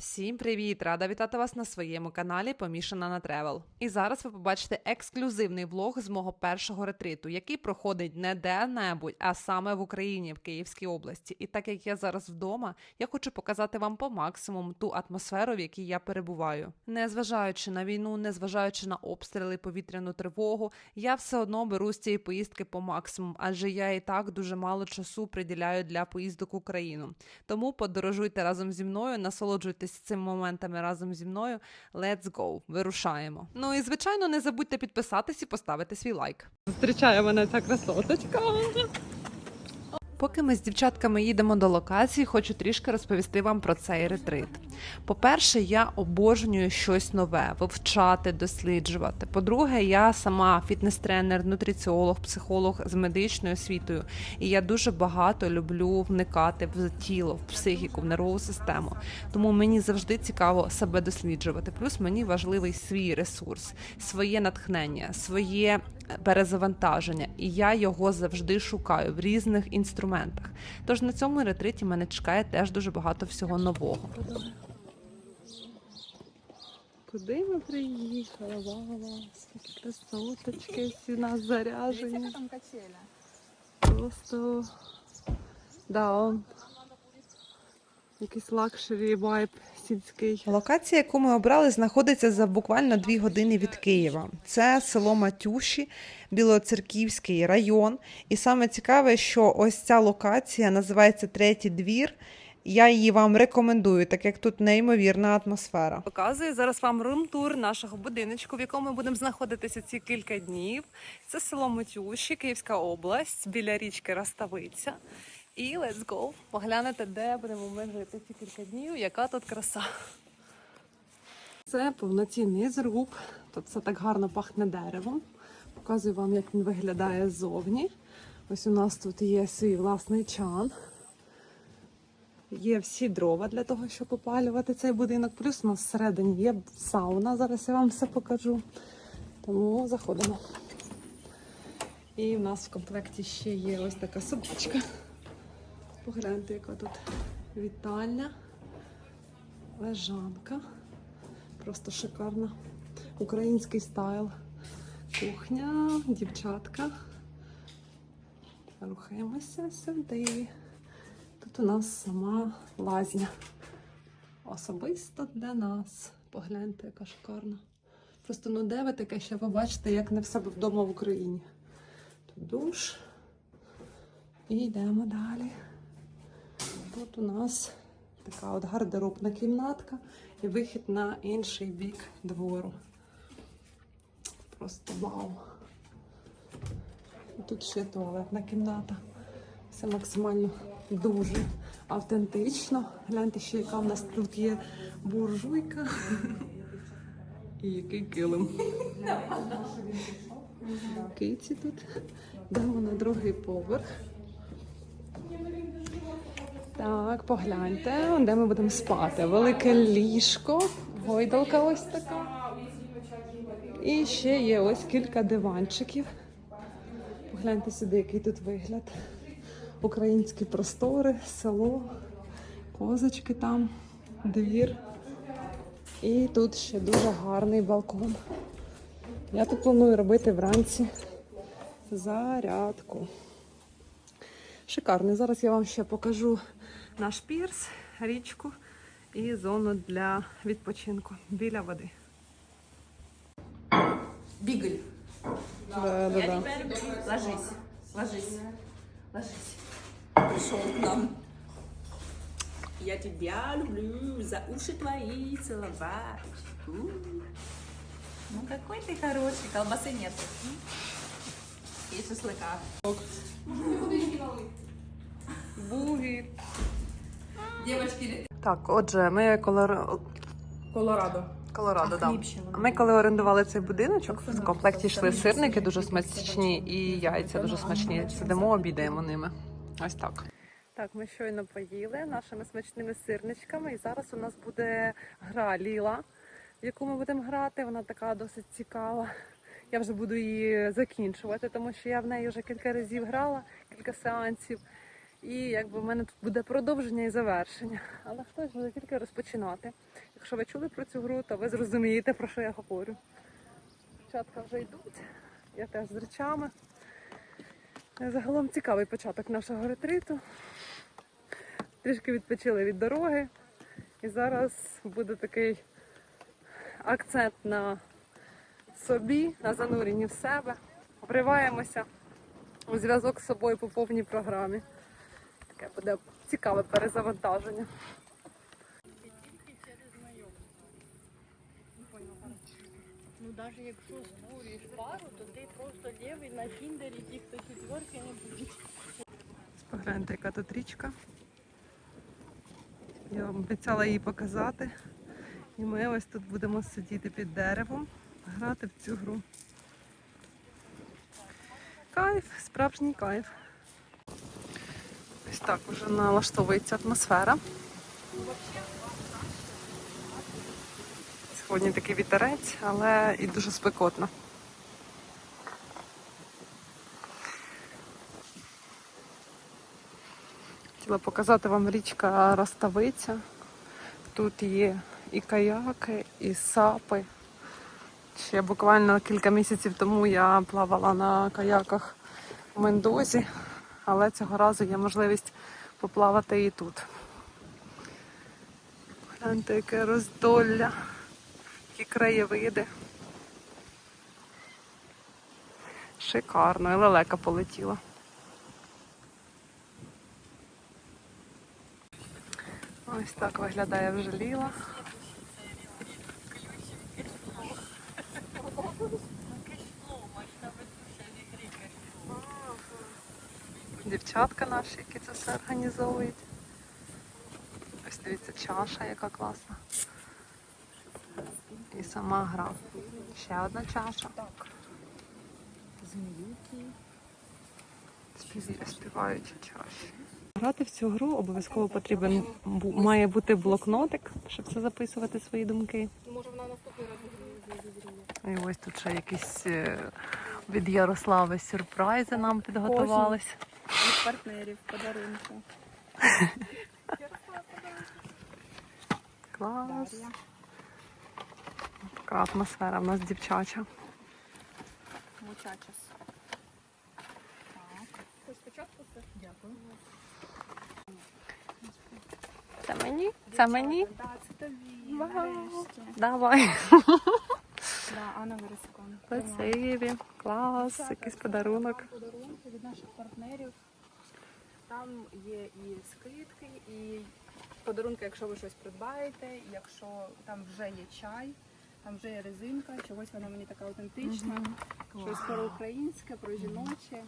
Всім привіт! Рада вітати вас на своєму каналі Помішана на Тревел. І зараз ви побачите ексклюзивний влог з мого першого ретриту, який проходить не де-небудь, а саме в Україні, в Київській області. І так як я зараз вдома, я хочу показати вам по максимуму ту атмосферу, в якій я перебуваю. Незважаючи на війну, незважаючи на обстріли, повітряну тривогу, я все одно беру з цієї поїздки по максимуму, адже я і так дуже мало часу приділяю для поїздок в Україну. Тому подорожуйте разом зі мною, насолоджуйтесь цими моментами разом зі мною. Let's go! Вирушаємо. Ну і звичайно, не забудьте підписатись і поставити свій лайк. Зустрічає мене ця красоточка. Поки ми з дівчатками їдемо до локації, хочу трішки розповісти вам про цей ретрит. По-перше, я обожнюю щось нове, вивчати, досліджувати. По-друге, я сама фітнес-тренер, нутриціолог, психолог з медичною освітою, і я дуже багато люблю вникати в тіло, в психіку, в нервову систему. Тому мені завжди цікаво себе досліджувати. Плюс мені важливий свій ресурс, своє натхнення, своє перезавантаження, і я його завжди шукаю в різних інструментах. Тож на цьому ретриті мене чекає теж дуже багато всього нового. Куди ми приїхали? Вау, скільки красоточки, всі нас заряжені. там качеля? Просто да, он якийсь лакшері вайб сільський. Локація, яку ми обрали, знаходиться за буквально дві години від Києва. Це село Матюші, Білоцерківський район. І саме цікаве, що ось ця локація називається Третій двір. Я її вам рекомендую, так як тут неймовірна атмосфера. Показую зараз вам рум-тур нашого будиночку, в якому ми будемо знаходитися ці кілька днів. Це село Матюші, Київська область, біля річки Роставиця. І let's go! Поглянете, де будемо ми жити ці кілька днів, яка тут краса. Це повноцінний зруб. Тут все так гарно пахне деревом. Показую вам, як він виглядає ззовні. Ось у нас тут є свій власний чан. Є всі дрова для того, щоб опалювати цей будинок. Плюс у нас всередині є сауна. Зараз я вам все покажу. Тому заходимо. І в нас в комплекті ще є ось така собачка. Погляньте, яка тут вітальня, лежанка. Просто шикарна. Український стайл. Кухня, дівчатка. Рухаємося сюди. Тут у нас сама лазня. Особисто для нас. Погляньте, яка шикарна. Просто ну де ви таке ще побачите, як не в себе вдома в Україні. Тут душ. І йдемо далі. Тут у нас така от гардеробна кімнатка і вихід на інший бік двору. Просто вау. Тут ще туалетна кімната. Все максимально дуже автентично. Гляньте, ще яка в нас тут є буржуйка. І який килим. Киці тут. Йдемо на другий поверх. Так, погляньте, де ми будемо спати. Велике ліжко, гойдалка ось така. І ще є ось кілька диванчиків. Погляньте сюди, який тут вигляд. Українські простори, село, козочки там, двір. І тут ще дуже гарний балкон. Я тут планую робити вранці зарядку. Шикарний. Зараз я вам ще покажу наш пірс, річку і зону для відпочинку біля води. Бигль. Да, да, Я да. тебя люблю. Ложись. Ложись. Ложись. Пришел к нам. Я тебя люблю. За уши твои целовать. У. Ну какой ты хороший. Колбасы нет. М? И шашлыка. Буги. Девочки, Так, отже, ми колор... Колорадо. Колорадо, А да. Ми коли орендували цей будиночок, в комплекті йшли сирники дуже смачні і яйця дуже смачні. Сидимо, обідаємо ними. Ось так. Так, ми щойно поїли нашими смачними сирничками, і зараз у нас буде гра Ліла, в яку ми будемо грати. Вона така досить цікава. Я вже буду її закінчувати, тому що я в неї вже кілька разів грала, кілька сеансів. І якби в мене тут буде продовження і завершення. Але хтось буде тільки розпочинати. Якщо ви чули про цю гру, то ви зрозумієте, про що я говорю. Дівчатка вже йдуть, я теж з речами. Загалом цікавий початок нашого ретриту. Трішки відпочили від дороги. І зараз буде такий акцент на собі, на зануренні в себе. Вриваємося у зв'язок з собою по повній програмі. Таке буде цікаве перезавантаження. Ну, навіть якщо створюєш пару, то ти просто лівий на кіндері, ті, хто четверки не будуть. Погляньте, яка тут річка. Я вам обіцяла її показати. І ми ось тут будемо сидіти під деревом, грати в цю гру. Кайф, справжній кайф. Ось так уже налаштовується атмосфера. Сьогодні такий вітерець, але і дуже спекотно. Хотіла показати вам річка Роставиця. Тут є і каяки, і сапи. Ще буквально кілька місяців тому я плавала на каяках в Мендозі, але цього разу є можливість поплавати і тут. Гляньте, яке роздолля, які краєвиди. Шикарно, і лелека полетіла. Ось так виглядає вже ліла. Дівчатка наші, які це все організовують. Ось дивіться, чаша, яка класна. І сама гра. Ще одна чаша. Зміюки. Спів- Співаючи чаші. Грати в цю гру обов'язково потрібен має бути блокнотик, щоб все записувати свої думки. Може вона наступний раз. І ось тут ще якісь е, від Ярослави сюрпризи нам підготувались. Від партнерів, подарунки. Клас. Така атмосфера в нас дівчача. Мучачас. Так. Хоч спочатку це? Дякую. Це мені? Це мені? Так, це тобі. Вау. Нарешті. Давай. Да, Анна Верескон. Спасибі. Клас, якийсь подарунок. Від наших партнерів. Там є і скидки, і подарунки, якщо ви щось придбаєте, якщо там вже є чай, там вже є резинка, чогось вона мені така аутентична, щось про українське, про жіноче.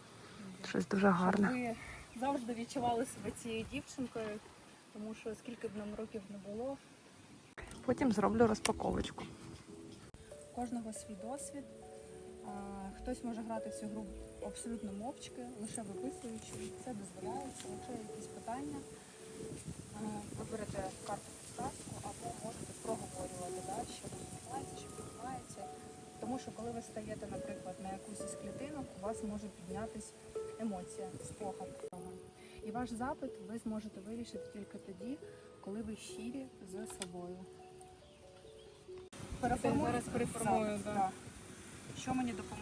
Щось дуже гарне. ви завжди відчували себе цією дівчинкою, тому що скільки б нам років не було, Потім зроблю розпаковочку. у кожного свій досвід. А, Хтось може грати в цю гру абсолютно мовчки, лише виписуючи. Це дозволяється. Якщо є якісь питання, а, ви берете карту підсказку або можете проговорювати, да, що відбувається, що відбувається. Тому що коли ви стаєте, наприклад, на якусь із клітинок, у вас може піднятись емоція, спогад. І ваш запит ви зможете вирішити тільки тоді, коли ви щирі з собою. Переформую зараз переформую, запит, да. так. Що мені допоможе?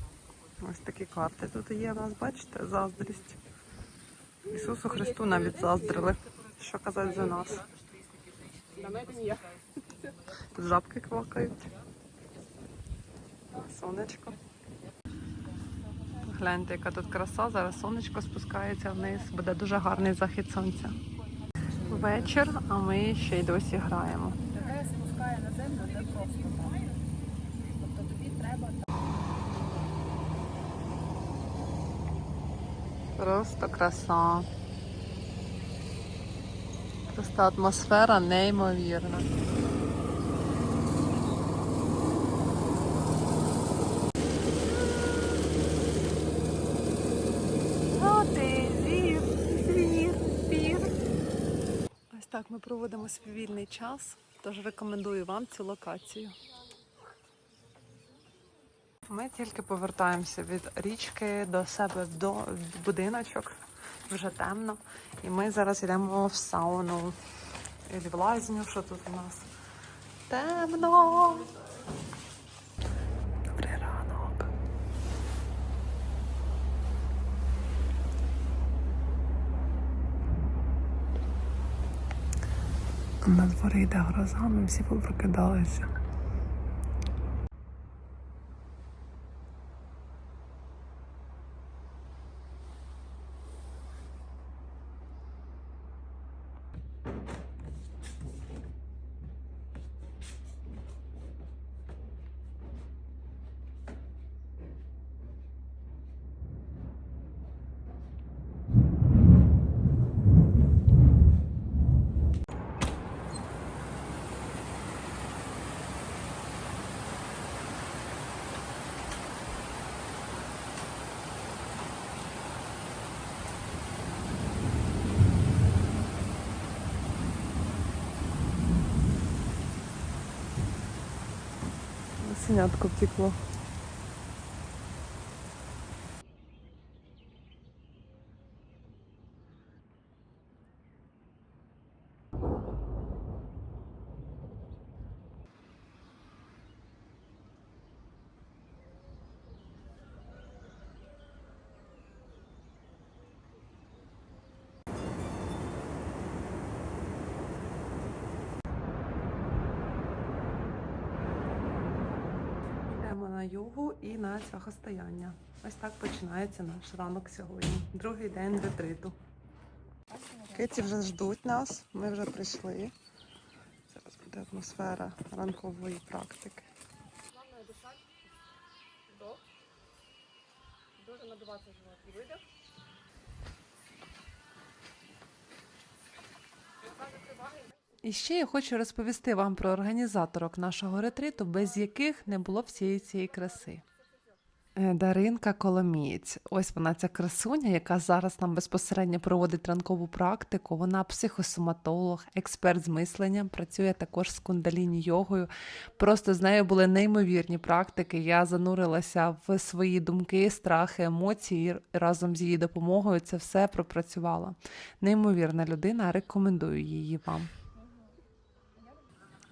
Ось такі карти тут є у нас, бачите, заздрість. Ісусу Христу навіть заздрили. Що казати за нас? Тут жабки квакають. Сонечко. Гляньте, яка тут краса. Зараз сонечко спускається вниз. Буде дуже гарний захід сонця. Вечір, а ми ще й досі граємо. Тебе спускає на землю не просто так. Тобто тобі треба Просто краса. Просто атмосфера неймовірна. Ось так ми проводимо свій вільний час, тож рекомендую вам цю локацію. Ми тільки повертаємося від річки до себе до будиночок. Вже темно. І ми зараз йдемо в сауну. І в лазню, що тут у нас? Темно. Добрий. На дворі йде гроза, ми всі попрокидалися. Синятко втекло. Йдемо на йогу і на цвяхостояння. Ось так починається наш ранок сьогодні. Другий день ретриту. Киті вже ждуть нас, ми вже прийшли. Зараз буде атмосфера ранкової практики. Дуже надуватися живот. І видих. І ще я хочу розповісти вам про організаторок нашого ретриту, без яких не було всієї цієї краси. Е, Даринка Коломієць. Ось вона ця красуня, яка зараз нам безпосередньо проводить ранкову практику. Вона психосоматолог, експерт з мисленням, працює також з кундаліні йогою. Просто з нею були неймовірні практики. Я занурилася в свої думки, страхи, емоції і разом з її допомогою це все пропрацювала. Неймовірна людина, рекомендую її вам.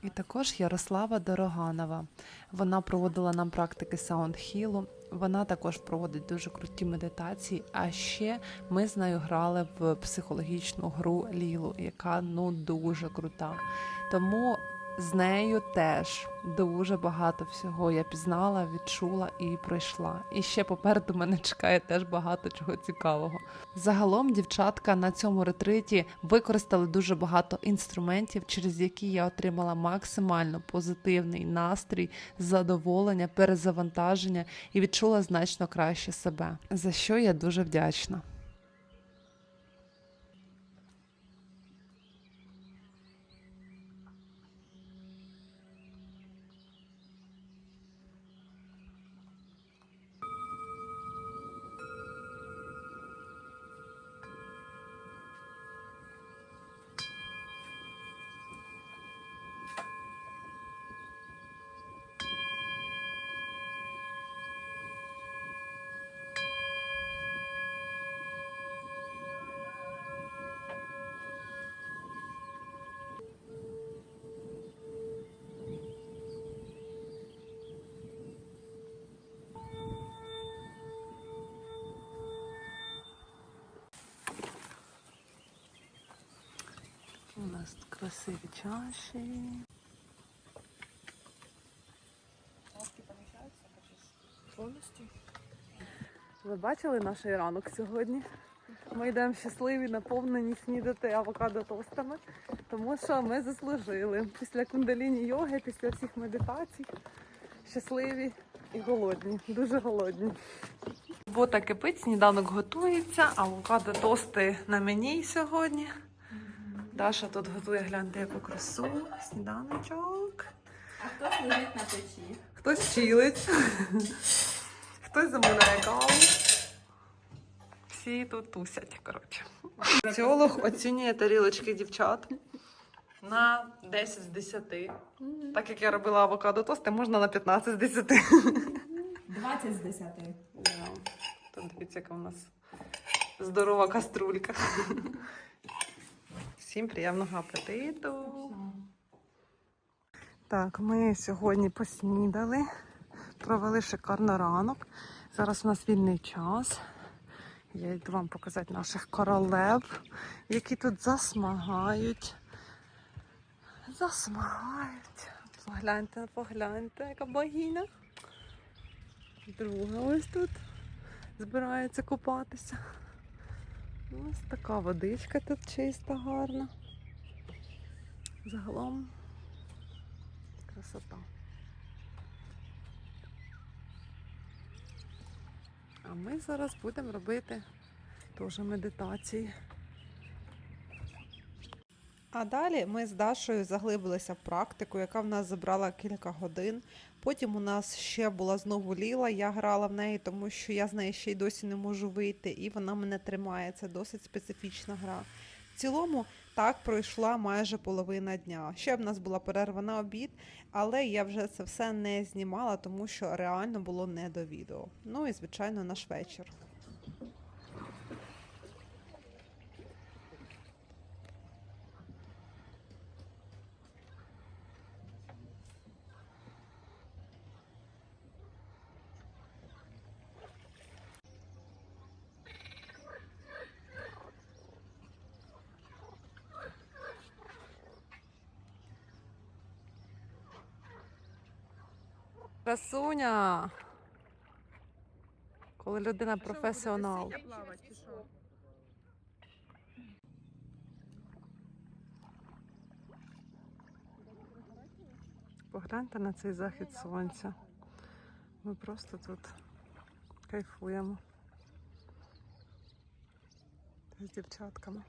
І також Ярослава Дороганова. Вона проводила нам практики саундхілу. Вона також проводить дуже круті медитації. А ще ми з нею грали в психологічну гру Лілу, яка ну дуже крута. Тому з нею теж дуже багато всього я пізнала, відчула і пройшла. І ще попереду мене чекає теж багато чого цікавого. Загалом дівчатка на цьому ретриті використали дуже багато інструментів, через які я отримала максимально позитивний настрій, задоволення, перезавантаження і відчула значно краще себе. За що я дуже вдячна. У нас тут красиві чаші. Поміщаються. Повністю. Ви бачили наш ранок сьогодні? Ми йдемо щасливі, наповнені снідати авокадо тостами, тому що ми заслужили після кундаліні йоги, після всіх медитацій. Щасливі і голодні, дуже голодні. Робота кипить, сніданок готується, авокадо тости на мені сьогодні. Даша тут готує, гляньте, яку красу, сніданочок. А хтось лежить на печі. Хтось чилить, хтось замовляє каву. Всі тут тусять, коротше. Теолог оцінює тарілочки дівчат на 10 з 10. Так як я робила авокадо тости, можна на 15 з 10. 20 з 10. Да. Тут дивіться, яка у нас здорова каструлька. Всім приємного апетиту. Так, ми сьогодні поснідали, провели шикарно ранок. Зараз у нас вільний час. Я йду вам показати наших королев, які тут засмагають. Засмагають. Погляньте, погляньте, яка богиня. Друга ось тут збирається купатися. Ось така водичка тут чиста, гарна. Загалом красота. А ми зараз будемо робити теж медитації. А далі ми з Дашою заглибилися в практику, яка в нас забрала кілька годин. Потім у нас ще була знову Ліла. Я грала в неї, тому що я з неї ще й досі не можу вийти, і вона мене тримає. Це досить специфічна гра. В цілому так пройшла майже половина дня. Ще в нас була перерва на обід, але я вже це все не знімала, тому що реально було не до відео. Ну і звичайно, наш вечір. Красуня! Коли людина професіонал. Погляньте на цей захід сонця. Ми просто тут кайфуємо з дівчатками.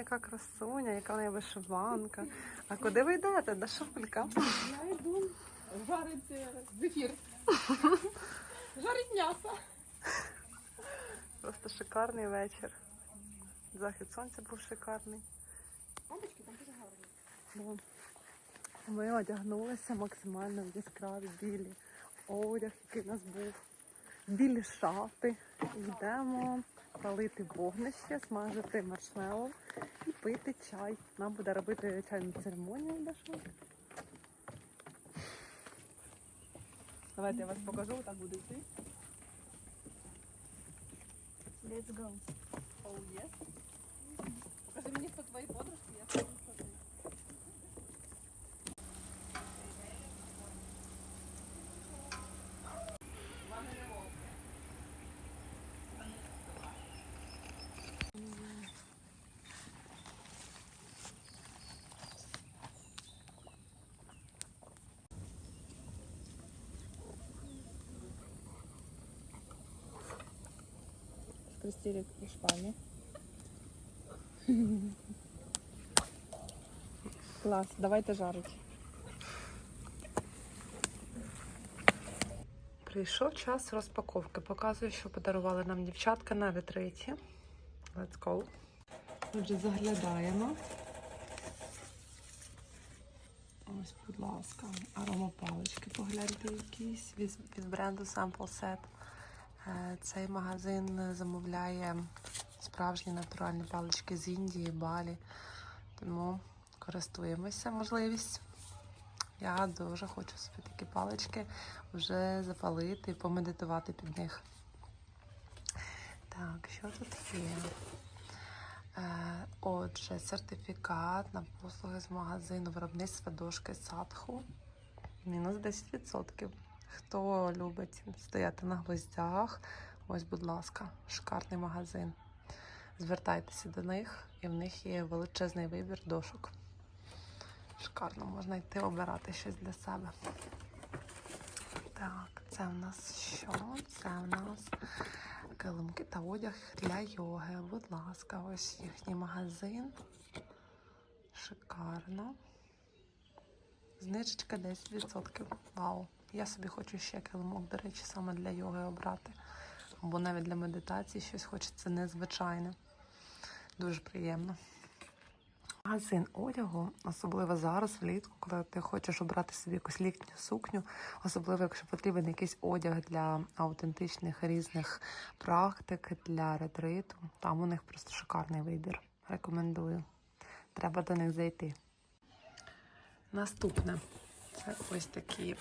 Яка красуня, яка неї вишиванка. А куди ви йдете? Дашулька? Я йду жарить е, зефір. Жарить м'ясо. Просто шикарний вечір. Захід сонця був шикарний. Бабочки там дуже гарні. Ми одягнулися максимально в яскраві білі одяг, який у нас був, білі шати. Йдемо палити вогнище, смажити маршмеллоу і пити чай. Нам буде робити чайну церемонію Даша. Давайте я вас покажу, так буде йти. Let's go. Oh, yes. Покажи мені, хто твої подружки, я скажу, хто ти. Истерик и шпами. Клас, давайте жарить. Прийшов час розпаковки. Показую, що подарували нам дівчатка на ретриті. Let's go. Отже, заглядаємо. Ось, будь ласка, аромапалички погляньте якісь від, від бренду Sample Set. Е, Цей магазин замовляє справжні натуральні палички з Індії, Балі. Тому користуємося можливістю. Я дуже хочу собі такі палички вже запалити і помедитувати під них. Так, що тут є? Е, отже, сертифікат на послуги з магазину виробництва дошки Садху. Мінус 10%. Хто любить стояти на гвоздях, ось, будь ласка, шикарний магазин. Звертайтеся до них, і в них є величезний вибір дошок. Шикарно, можна йти обирати щось для себе. Так, це в нас що? Це в нас килимки та одяг для йоги. Будь ласка, ось їхній магазин. Шикарно. Знижечка 10%. Вау. Я собі хочу ще килимок, до речі, саме для йоги обрати. Або навіть для медитації щось хочеться незвичайне. Дуже приємно. Магазин одягу, особливо зараз, влітку, коли ти хочеш обрати собі якусь літню сукню, особливо якщо потрібен якийсь одяг для аутентичних різних практик, для ретриту. Там у них просто шикарний вибір. Рекомендую. Треба до них зайти. Наступне це ось такий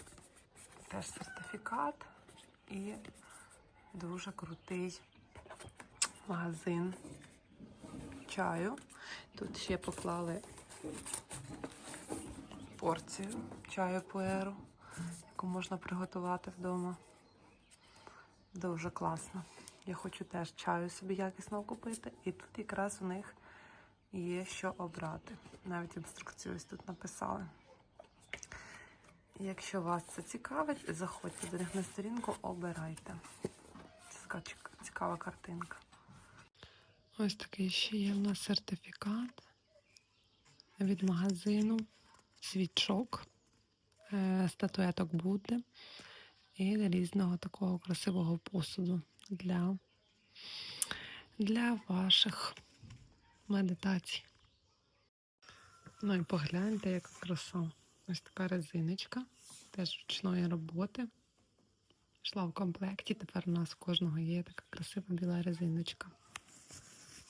теж сертифікат і дуже крутий магазин чаю. Тут ще поклали порцію чаю пуеру, яку можна приготувати вдома. Дуже класно. Я хочу теж чаю собі якісно купити. І тут якраз у них є що обрати. Навіть інструкцію ось тут написали. Якщо вас це цікавить, заходьте до них на сторінку, обирайте. Це цікава картинка. Ось такий ще є в нас сертифікат від магазину свічок, е, статуеток Будди і різного такого красивого посуду для, для ваших медитацій. Ну і погляньте, яка краса. Ось така резиночка, теж ручної роботи. Йшла в комплекті. Тепер у нас у кожного є така красива біла резиночка.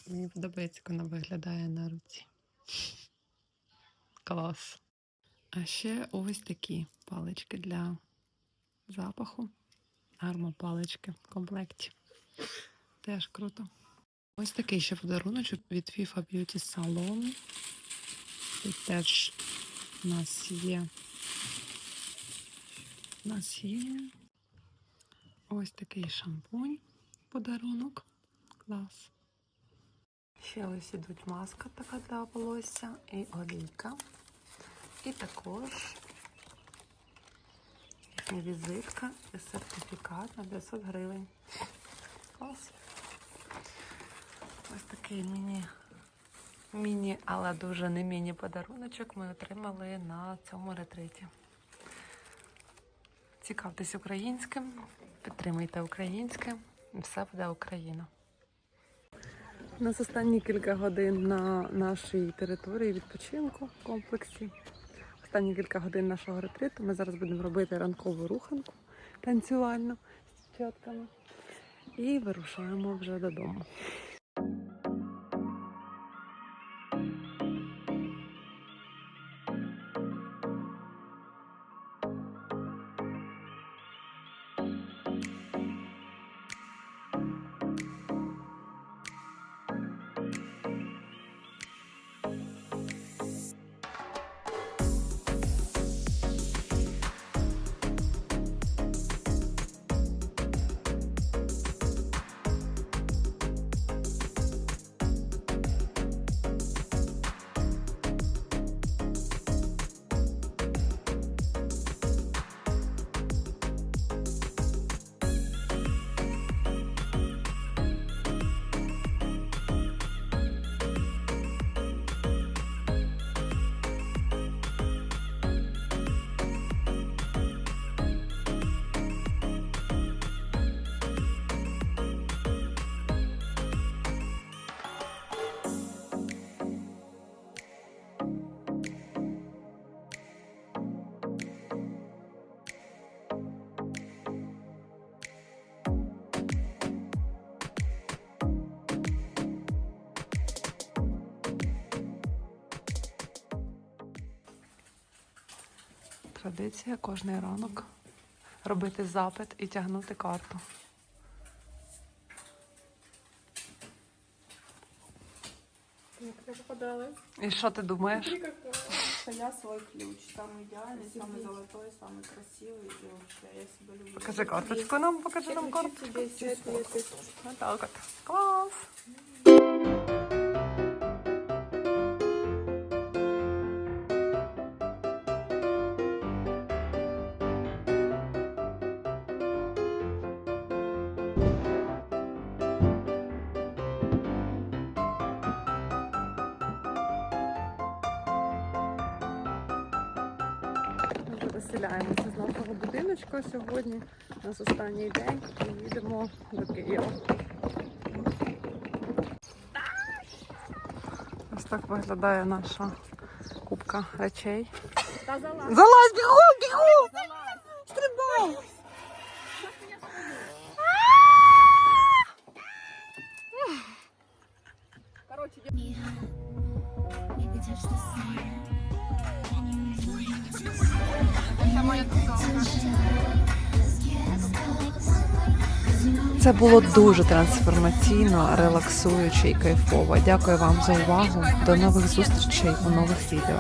Мені подобається, як вона виглядає на руці. Клас. А ще ось такі палички для запаху. Армопалички в комплекті. Теж круто. Ось такий ще подаруночок від FIFA Beauty Salon. Тут теж у нас є. У нас є ось такий шампунь подарунок. Клас. Ще ось ідуть маска така для волосся і олійка. І також візитка і сертифікат на 500 гривень. Клас. Ось такий міні, міні, але дуже не міні подаруночок ми отримали на цьому ретриті. Цікавтесь українським, підтримуйте українське, все буде Україна. У нас останні кілька годин на нашій території відпочинку в комплексі. Останні кілька годин нашого ретриту. Ми зараз будемо робити ранкову руханку танцювальну з дівчатками. І вирушаємо вже додому. Традиція кожний ранок робити запит і тягнути карту. Як попадали? І що ти думаєш? Что я свой ключ. Самый идеальный, самый золотой, самый красивый. И вообще я себя люблю. Покажи карточку нам, покажи нам карточку. Тебе все это Виселяємося з нашого будиночка сьогодні. У нас останній день і їдемо до Києва. Ось так виглядає наша кубка речей. Залазь, бігом, бігом! Було дуже трансформаційно, релаксуюче і кайфово. Дякую вам за увагу. До нових зустрічей у нових відео.